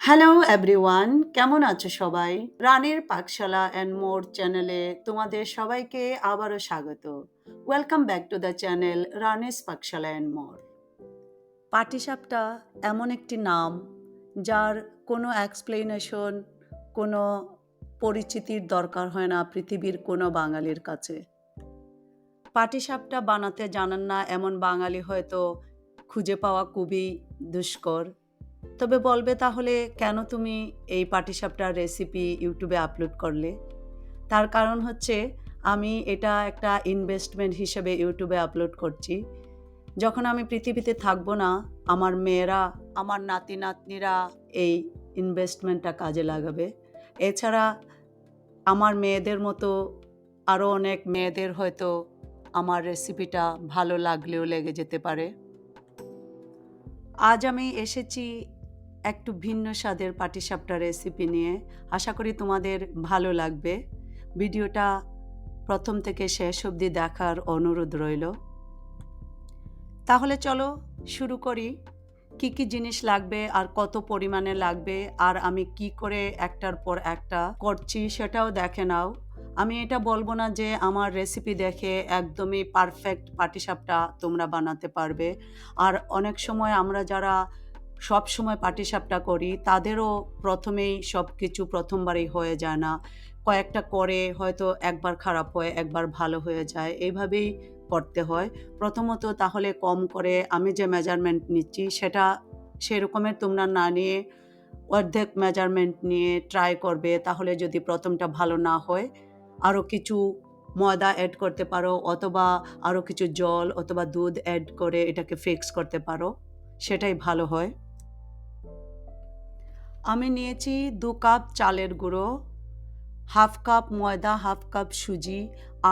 Hello everyone কেমন আছো সবাই? রানের পাকশালা অ্যান্ড মোর চ্যানেলে তোমাদের সবাইকে আবারও স্বাগত। Welcome back to the channel Rani's Pakshala and more পাটিসাপটা এমন একটি নাম যার কোনো এক্সপ্লেনেশন কোনো পরিচিতির দরকার হয় না পৃথিবীর কোনো বাঙালির কাছে। পাটিসাপটা বানাতে জানান না এমন বাঙালি হয়তো খুঁজে পাওয়া খুবই দুষ্কর। তবে বলবে তাহলে কেন তুমি এই পাটিসাপটার রেসিপি ইউটিউবে আপলোড করলে? তার কারণ হচ্ছে আমি এটা একটা ইনভেস্টমেন্ট হিসেবে ইউটিউবে আপলোড করছি। যখন আমি পৃথিবীতে থাকব না, আমার মেয়েরা, আমার নাতি নাতনিরা এই ইনভেস্টমেন্টটা কাজে লাগাবে। এছাড়া আমার মেয়েদের মতো আরও অনেক মেয়েদের হয়তো আমার রেসিপিটা ভালো লাগলেও লেগে যেতে পারে। আজ আমি এসেছি একটু ভিন্ন স্বাদের পাটিসাপটা রেসিপি নিয়ে। আশা করি তোমাদের ভালো লাগবে। ভিডিওটা প্রথম থেকে শেষ অবধি দেখার অনুরোধ রইল। তাহলে চলো শুরু করি। কি কি জিনিস লাগবে, আর কত পরিমাণে লাগবে, আর আমি কি করে একটার পর একটা করছি সেটাও দেখে নাও। আমি এটা বলব না যে আমার রেসিপি দেখে একদমই পারফেক্ট পাটিসাপটা তোমরা বানাতে পারবে। আর অনেক সময় আমরা যারা সব সময় পাটিসাপটা করি, তাদেরও প্রথমেই সব কিছু প্রথমবারই হয়ে যায় না। কয়েকটা করে হয়তো একবার খারাপ হয়, একবার ভালো হয়ে যায় এইভাবেই করতে হয়। প্রথমত তাহলে কম করে আমি যে মেজারমেন্ট নিচ্ছি, সেটা সেরকমের তোমরা না নিয়ে অর্ধেক মেজারমেন্ট নিয়ে ট্রাই করবে, তাহলে যদি প্রথমটা ভালো না হয় আরও কিছু ময়দা অ্যাড করতে পারো, অথবা আরও কিছু জল অথবা দুধ অ্যাড করে এটাকে ফিক্স করতে পারো, সেটাই ভালো হয়। আমি নিয়েছি দু কাপ চালের গুঁড়ো হাফ কাপ ময়দা হাফ কাপ সুজি,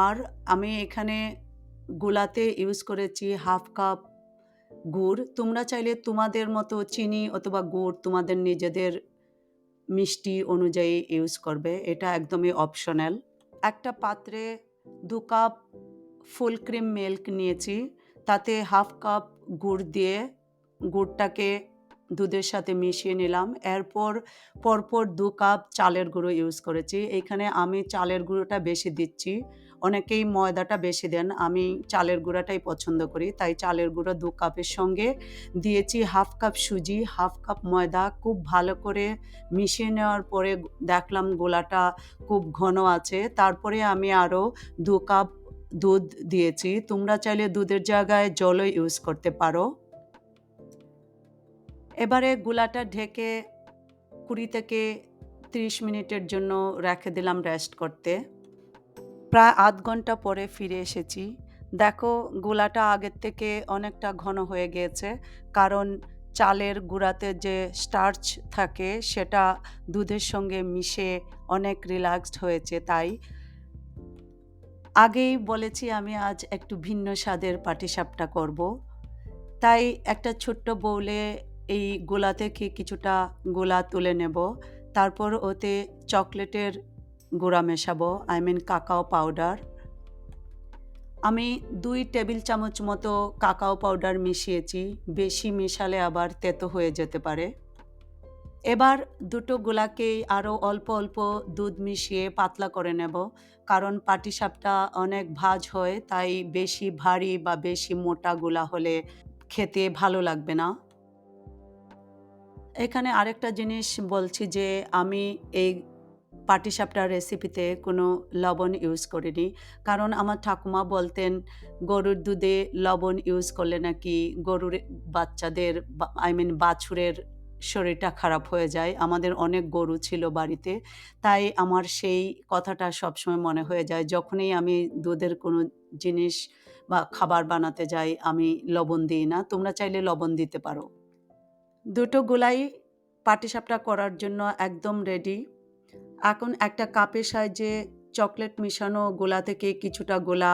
আর আমি এখানে গোলাতে ইউজ করেছি হাফ কাপ গুড়। তোমরা চাইলে তোমাদের মতো চিনি অথবা গুড় তোমাদের নিজেদের মিষ্টি অনুযায়ী ইউজ করবে, এটা একদমই অপশনাল একটা পাত্রে দু কাপ ফুল ক্রিম মিল্ক নিয়েছি তাতে হাফ কাপ গুড় দিয়ে গুড়টাকে দুধের সাথে মিশিয়ে নিলাম। এরপর পরপর দু কাপ চালের গুঁড়ো ইউজ করেছি। এখানে আমি চালের গুঁড়োটা বেশি দিচ্ছি। অনেকেই ময়দাটা বেশি দেন। আমি চালের গুঁড়াটাই পছন্দ করি। তাই চালের গুঁড়ো দু কাপের সঙ্গে দিয়েছি হাফ কাপ সুজি, হাফ কাপ ময়দা। খুব ভালো করে মিশিয়ে নেওয়ার পরে দেখলাম গোলাটা খুব ঘন আছে। তারপরে আমি আরও দু কাপ দুধ দিয়েছি। তোমরা চাইলে দুধের জায়গায় জলও ইউজ করতে পারো। এবারে গুলাটা ঢেকে কুড়ি থেকে ত্রিশ মিনিটের জন্য রেখে দিলাম রেস্ট করতে। প্রায় আধ ঘণ্টা পরে ফিরে এসেছি। দেখো, গুলাটা আগের থেকে অনেকটা ঘন হয়ে গিয়েছে, কারণ চালের গুঁড়াতে যে স্টার্চ থাকে, সেটা দুধের সঙ্গে মিশে অনেক রিল্যাক্সড হয়েছে, তাই আগেই বলেছি আমি আজ একটু ভিন্ন স্বাদের পাটিসাপটা করব। তাই একটা ছোট্ট বউলে এই গোলা থেকে কিছুটা গোলা তুলে নেব। তারপর ওতে চকলেটের গুঁড়া মেশাবো, আই মিন কাকাও পাউডার। আমি দুই টেবিল চামচ মতো কাকাও পাউডার মিশিয়েছি, বেশি মেশালে আবার তেতো হয়ে যেতে পারে। এবার দুটো গোলাকেই আরও অল্প অল্প দুধ মিশিয়ে পাতলা করে নেব, কারণ পাটিসাপটা অনেক ভাজ হয়, তাই বেশি ভারী বা বেশি মোটা গোলা হলে খেতে ভালো লাগবে না। এখানে আরেকটা জিনিস বলছি যে আমি এই পাটিসাপটার রেসিপিতে কোনো লবণ ইউজ করিনি। কারণ আমার ঠাকুমা বলতেন, গরুর দুধে লবণ ইউজ করলে নাকি গরুর বাচ্চাদের আই মিন বাছুরের শরীরটা খারাপ হয়ে যায়। আমাদের অনেক গরু ছিল বাড়িতে। তাই আমার সেই কথাটা সবসময় মনে হয়ে যায়। যখনই আমি দুধের কোনো জিনিস বা খাবার বানাতে যাই, আমি লবণ দিই না। তোমরা চাইলে লবণ দিতে পারো। দুটো গোলাই পাটিসাপটা করার জন্য একদম রেডি এখন একটা কাপের সাহায্যে চকলেট মিশানো গোলা থেকে কিছুটা গোলা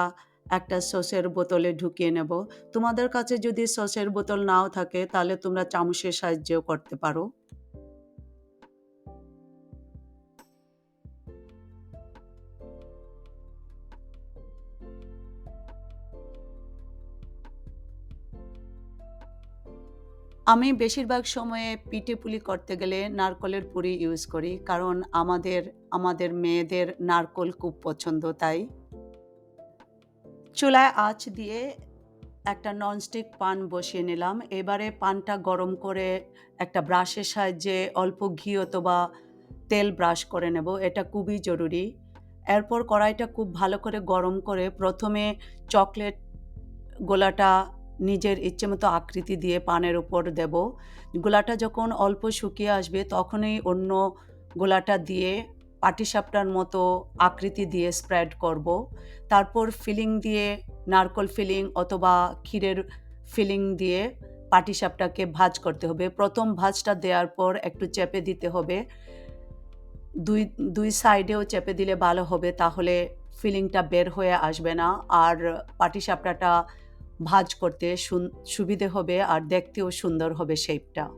একটা সসের বোতলে ঢুকিয়ে নেব। তোমাদের কাছে যদি সসের বোতল নাও থাকে, তাহলে তোমরা চামচের সাহায্যেও করতে পারো। আমি বেশিরভাগ সময়ে পিঠে পুলি করতে গেলে নারকলের পুরি ইউজ করি, কারণ আমাদের আমাদের মেয়েদের নারকল খুব পছন্দ, তাই। চুলায় আঁচ দিয়ে একটা ননস্টিক পান বসিয়ে নিলাম। এবারে পানটা গরম করে একটা ব্রাশের সাহায্যে অল্প ঘি অথবা তেল ব্রাশ করে নেব, এটা খুবই জরুরি। এরপর কড়াইটা খুব ভালো করে গরম করে প্রথমে চকলেট গোলাটা নিজের ইচ্ছে মতো আকৃতি দিয়ে পানের উপর দেব। গোলাটা যখন অল্প শুকিয়ে আসবে, তখনই অন্য গোলাটা দিয়ে পাটিসাপটার মতো আকৃতি দিয়ে স্প্রেড করব। তারপর ফিলিং দিয়ে নারকল ফিলিং অথবা ক্ষীরের ফিলিং দিয়ে পাটিসাপটাকে ভাজ করতে হবে। প্রথম ভাজটা দেওয়ার পর একটু চেপে দিতে হবে। দুই দুই সাইডেও চেপে দিলে ভালো হবে, তাহলে ফিলিংটা বের হয়ে আসবে না। আর পাটিসাপটাটা ভাজ করতে সুবিধে হবে আর দেখতেও সুন্দর হবে শেপটা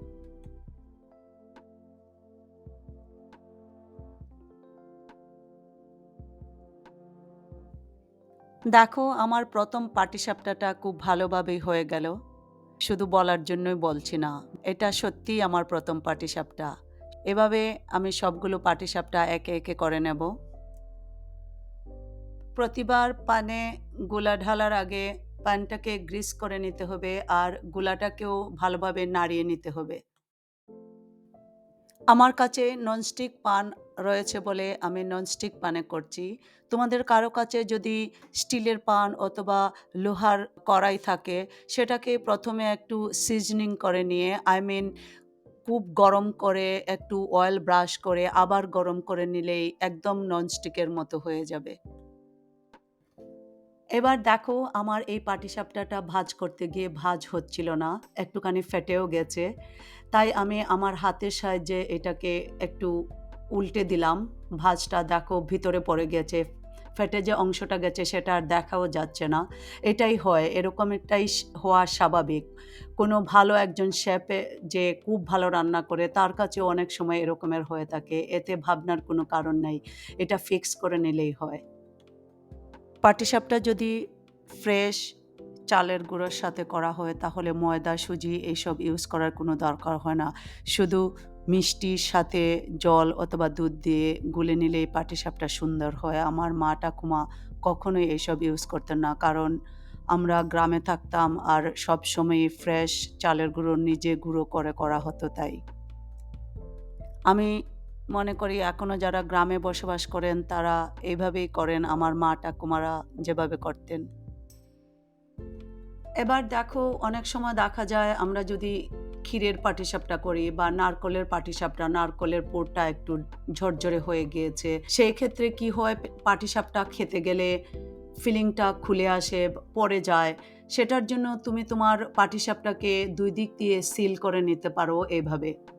দেখো, আমার প্রথম পাটিসাপটাটা খুব ভালোভাবেই হয়ে গেল। শুধু বলার জন্যই বলছি না, এটা সত্যিই আমার প্রথম পাটিসাপটা। এভাবে আমি সবগুলো পাটিসাপটা একে একে করে নেব। প্রতিবার পানে গোলা ঢালার আগে পানটাকে গ্রিস করে নিতে হবে আর গুলাটাকেও ভালোভাবে নাড়িয়ে নিতে হবে। আমার কাছে ননস্টিক পান রয়েছে বলে আমি ননস্টিক পানে করছি। তোমাদের কারও কাছে যদি স্টিলের পান অথবা লোহার কড়াই থাকে, সেটাকে প্রথমে একটু সিজনিং করে নিয়ে, আই মিন খুব গরম করে, একটু অয়েল ব্রাশ করে, আবার গরম করে নিলেই একদম ননস্টিকের মতো হয়ে যাবে। এবার দেখো আমার এই পাটিসাপটাটা ভাজ করতে গিয়ে ভাজ হচ্ছিল না, একটুখানি ফেটেও গেছে। তাই আমি আমার হাতের সাহায্যে এটাকে একটু উল্টে দিলাম। ভাজটা দেখো ভিতরে পড়ে গেছে, ফেটে যে অংশটা গেছে সেটা আর দেখাও যাচ্ছে না। এটাই হয়, এরকম একটাই হওয়া স্বাভাবিক। কোনো ভালো একজন শেফে যে খুব ভালো রান্না করে, তার কাছেও অনেক সময় এরকমের হয়ে থাকে। এতে ভাবনার কোনো কারণ নেই। এটা ফিক্স করে নিলেই হয়। পাটিসাপটা যদি ফ্রেশ চালের গুঁড়োর সাথে করা হয়, তাহলে ময়দা, সুজি এইসব ইউজ করার কোনো দরকার হয় না। শুধু মিষ্টির সাথে জল অথবা দুধ দিয়ে গুলে নিলেই পাটিসাপটা সুন্দর হয়। আমার মা ঠাকুমা কখনোই এইসব ইউজ করতেন না। কারণ আমরা গ্রামে থাকতাম আর সব সময় ফ্রেশ চালের গুঁড়ো নিজে গুঁড়ো করে করা হতো তাই। আমি মনে করি এখনও যারা গ্রামে বসবাস করেন, তারা এইভাবেই করেন, আমার মা ঠাকুমারা যেভাবে করতেন। এবার দেখো, অনেক সময় দেখা যায় আমরা যদি ক্ষীরের পাটিসাপটা করি বা নারকলের পাটিসাপটা, নারকলের পোরটা একটু ঝরঝরে হয়ে গিয়েছে, সেই ক্ষেত্রে কি হয়, পাটিসাপটা খেতে গেলে ফিলিংটা খুলে আসে, পড়ে যায়। সেটার জন্য তুমি তোমার পাটিসাপটাকে দুই দিক দিয়ে সিল করে নিতে পারো এইভাবে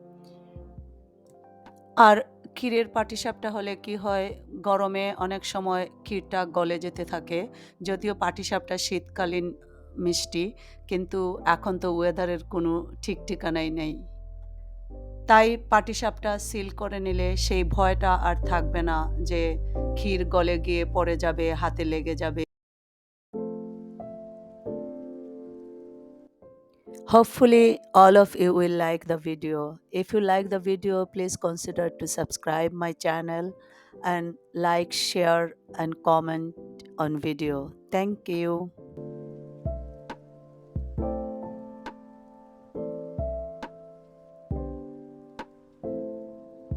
আর ক্ষীরের পাটিসাপটা হলে কি হয়, গরমে অনেক সময় ক্ষীরটা গলে যেতে থাকে, যদিও পাটিসাপটা শীতকালীন মিষ্টি, কিন্তু এখন তো ওয়েদারের কোনো ঠিক ঠিকানাই নেই। তাই পাটিসাপটা সিল করে নিলে সেই ভয়টা আর থাকবে না যে ক্ষীর গলে গিয়ে পড়ে যাবে, হাতে লেগে যাবে। Hopefully, all of you will like the video. If you like the video, please consider to subscribe my channel and like, share, and comment on video. Thank you.